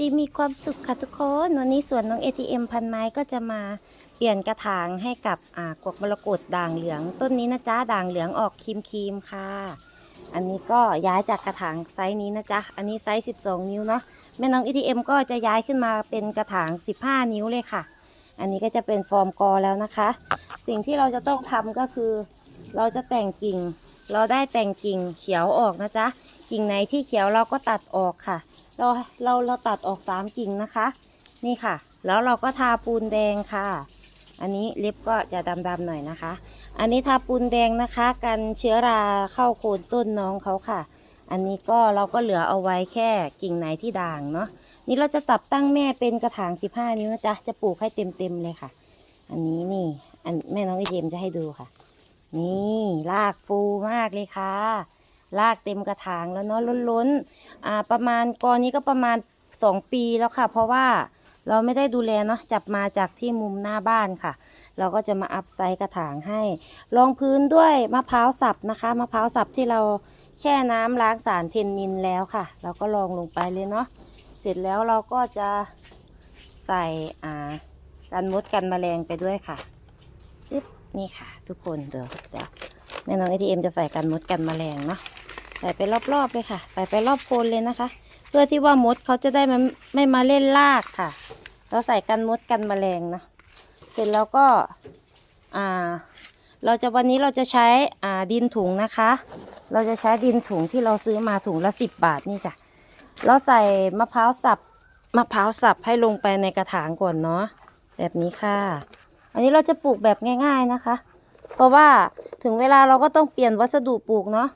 ดีมีความสุขค่ะทุกคน วันนี้สวนน้อง ATM พันไม้ก็จะมาเปลี่ยนกระถางให้กับอ่ากวกมรกตด่างเหลือง ต้นนี้นะจ๊ะด่างเหลืองออกครีมครีมๆค่ะ อันนี้ก็ย้ายจากกระถางไซส์นี้นะจ๊ะ อันนี้ไซส์12 นิ้วเนาะแม่น้อง ATM ก็จะย้ายขึ้นมาเป็นกระถาง 15 นิ้วเลยค่ะ อันนี้ก็จะเป็นฟอร์มกอแล้วนะคะ สิ่งที่เราจะต้องทำก็คือ เราจะแต่งกิ่ง เราได้แต่งกิ่งเขียวออกนะจ๊ะ กิ่งไหนที่เขียวเราก็ตัดออกค่ะ เราเราเราตัดออกสามกิ่งนะคะ นี่ค่ะ แล้วเราก็ทาปูนแดงค่ะ อันนี้เล็บก็จะดำๆหน่อยนะคะ อันนี้ทาปูนแดงนะคะ กันเชื้อราเข้าโคนต้นน้องเขาค่ะ อันนี้ก็เราก็เหลือเอาไว้แค่กิ่งไหนที่ด่างเนาะนี่เราจะตัดตั้งแม่เป็นกระถาง 15 นิ้วนะจ๊ะจะปลูกให้เต็มๆเลยค่ะ อันนี้นี่ อันแม่น้องไอเจมจะให้ดูค่ะ นี่รากฟูมากเลยค่ะรากเต็มกระถางแล้วเนาะล้นๆ อ่าประมาณกอนี้ก็ประมาณ 2 ปีแล้วค่ะ เพราะว่าเราไม่ได้ดูแลเนาะจับมาจากที่มุมหน้าบ้านค่ะ เราก็จะมาอัพไซส์กระถางให้รองพื้นด้วยมะพร้าวสับนะคะมะพร้าวสับที่เราแช่น้ำล้างสารเทนนินแล้วค่ะ เราก็ลองลงไปเลยเนาะเสร็จแล้วเราก็จะใส่อ่ากันมดกันแมลงไปด้วยค่ะนี่ค่ะ ทุกคนเดี๋ยวเดี๋ยวแม่น้องเอทีเอ็มจะใส่กันมดกันแมลงเนาะ ใส่ไปรอบๆเลยค่ะ ใส่ไปรอบโคนเลยนะคะ เพื่อที่ว่ามดเขาจะได้มันไม่มาเล่นรากค่ะ เราใส่กันมดกันแมลงนะ เสร็จแล้วก็อ่าเราจะวันนี้เราจะใช้อ่าดินถุงนะคะ เราจะใช้ดินถุงที่เราซื้อมาถุงละสิบบาทนี่จ้ะ เราใส่มะพร้าวสับมะพร้าวสับให้ลงไปในกระถางก่อนเนาะแบบนี้ค่ะ อันนี้เราจะปลูกแบบง่าย ๆนะคะ เพราะว่าถึงเวลาเราก็ต้องเปลี่ยนวัสดุปลูกเนาะ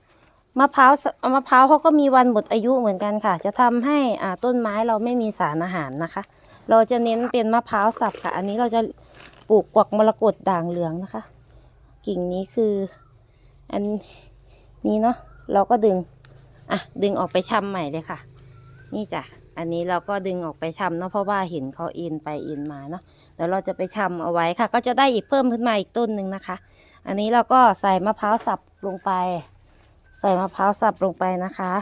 มะพร้าวมะพร้าวเขาก็มีวันหมดอายุเหมือนกันค่ะ จะทำให้อ่าต้นไม้เราไม่มีสารอาหารนะคะ เราจะเน้นเป็นมะพร้าวสับค่ะ อันนี้เราจะปลูกกวักมรกตด่างเหลืองนะคะ กิ่งนี้คืออันนี้เนาะเราก็ดึงอะดึงออกไปชำใหม่เลยค่ะ นี่จ้ะอันนี้เราก็ดึงออกไปชำเนาะเพราะว่าเห็นเขาเอ็นไปเอ็นมาเนาะเดี๋ยวเราจะไปชำเอาไว้ค่ะ ก็จะได้อีกเพิ่มขึ้นมาอีกต้นหนึ่งนะคะ อันนี้เราก็ใส่มะพร้าวสับลงไป ใส่มะพร้าวสับลงไปนะคะ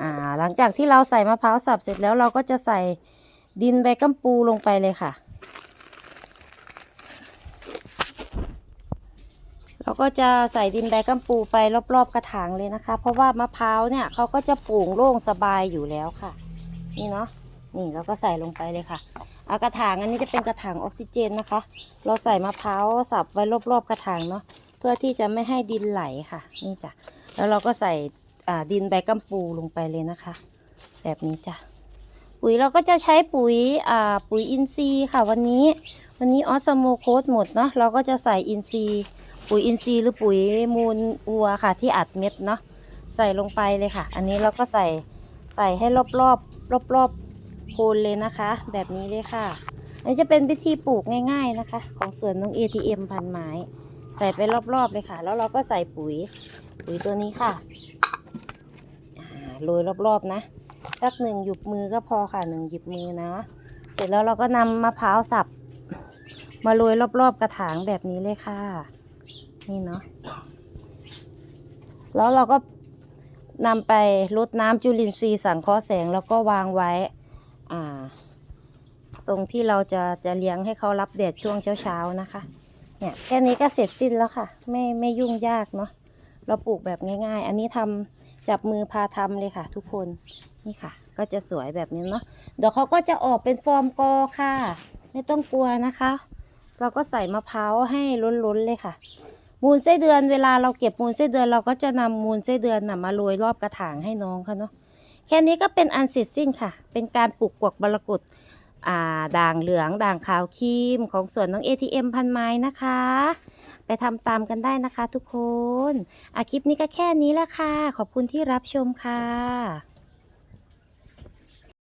อ่าหลังจากที่เราใส่มะพร้าวสับเสร็จแล้วเราก็จะใส่ดินใบกัมปูลงไปเลยค่ะ เราก็จะใส่ดินใบกัมปูไปรอบๆกระถางเลยนะคะ เพราะว่ามะพร้าวเนี่ยเขาก็จะปลูงโล่งสบายอยู่แล้วค่ะ นี่เนาะนี่เราก็ใส่ลงไปเลยค่ะอากระถางอันนี้จะเป็นกระถางออกซิเจนนะคะ เราใส่มะพร้าวสับไว้รอบๆกระถางเนาะเพื่อที่จะไม่ให้ดินไหลค่ะ นี่จ้ะ แล้วเราก็ใส่ดินใบกัมปูลงไปเลยนะคะ แบบนี้จ้ะปุ๋ยเราก็จะใช้ปุ๋ยอ่าปุ๋ยอินทรีย์ค่ะวันนี้ วันนี้ออสโมโคสหมดเนาะเราก็จะใส่อินทรีย์ ปุ๋ยอินทรีย์หรือปุ๋ยมูลวัวค่ะ ที่อัดเม็ดเนาะใส่ลงไปเลยค่ะ อันนี้เราก็ใส่ใส่ให้รอบรอบรอบรอบโคนเลยนะคะ แบบนี้เลยค่ะ อันนี้จะเป็นวิธีปลูกง่าย ๆนะคะ ของสวนน้อง ATM พันไม้ ใส่ไปรอบๆเลยค่ะ แล้วเราก็ใส่ปุ๋ย ปุ๋ยตัวนี้ค่ะโรยรอบๆนะ สักหนึ่งหยุบมือก็พอค่ะหนึ่งหยิบมือนะ เสร็จแล้วเราก็นำมะพร้าวสับ มาโรยรอบๆกระถางแบบนี้เลยค่ะ นี่เนาะแล้วเราก็นำไปรดน้ำจุลินทรีย์สังเคราะห์แสงแล้วก็วางไว้อ่าตรงที่เราจะจะเลี้ยงให้เขารับแดดช่วงเช้าๆนะคะเนี่ยแค่นี้ก็เสร็จสิ้นแล้วค่ะ ไม่ไม่ยุ่งยากเนาะ เราปลูกแบบง่าย ๆ อันนี้ทำจับมือพาทำเลยค่ะ ทุกคนนี่ค่ะ ก็จะสวยแบบนี้เนาะเดี๋ยวเขาก็จะออกเป็นฟอร์มกอค่ะ ไม่ต้องกลัวนะคะ เราก็ใส่มะพร้าวให้ล้นๆเลยค่ะ มูลไส้เดือนเวลาเราเก็บมูลไส้เดือนเราก็จะนำมูลไส้เดือนนะมาโรยรอบกระถางให้น้องเขาเนาะแค่นี้ก็เป็นอันเสร็จสิ้นค่ะ เป็นการปลูกกวักบรกตอ่าด่างเหลือง ด่างขาวครีมของสวนน้อง ATM พันไม้นะคะ ไปทำตามกันได้นะคะทุกคนอาคลิปนี้ก็แค่นี้แหละค่ะ ขอบคุณที่รับชมค่ะ